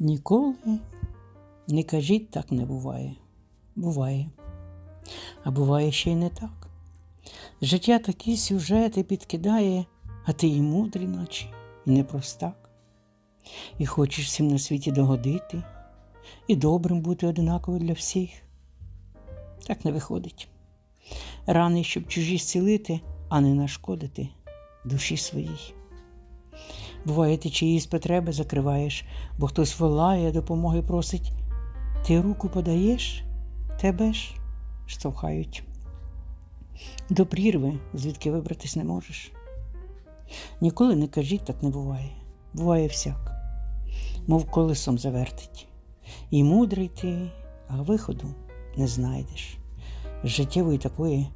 Ніколи не кажіть, так не буває. Буває. А буває ще й не так. Життя такі сюжети підкидає, а ти і мудрий, наче, і не простак. І хочеш всім на світі догодити, і добрим бути одинаково для всіх. Так не виходить. Рани, щоб чужі зцілити, а не нашкодити душі своїй. Буває, ти чиїсь потреби закриваєш, бо хтось волає, допомоги просить. Ти руку подаєш, тебе ж штовхають. До прірви, звідки вибратись не можеш. Ніколи не кажіть, так не буває. Буває всяк, мов колесом завертить. І мудрий ти, а виходу не знайдеш. Життєвої такої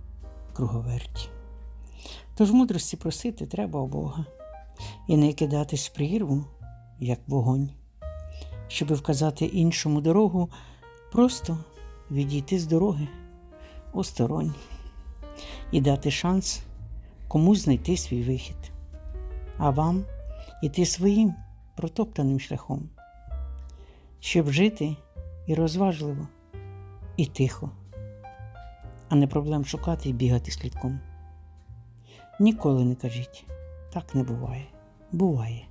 круговерті. Тож мудрості просити треба у Бога і не кидатись в прірву, як вогонь. Щоби вказати іншому дорогу, просто відійти з дороги осторонь і дати шанс комусь знайти свій вихід, а вам іти своїм протоптаним шляхом, щоб жити і розважливо, і тихо, а не проблем шукати і бігати слідком. Ніколи не кажіть, так не буває. Буває.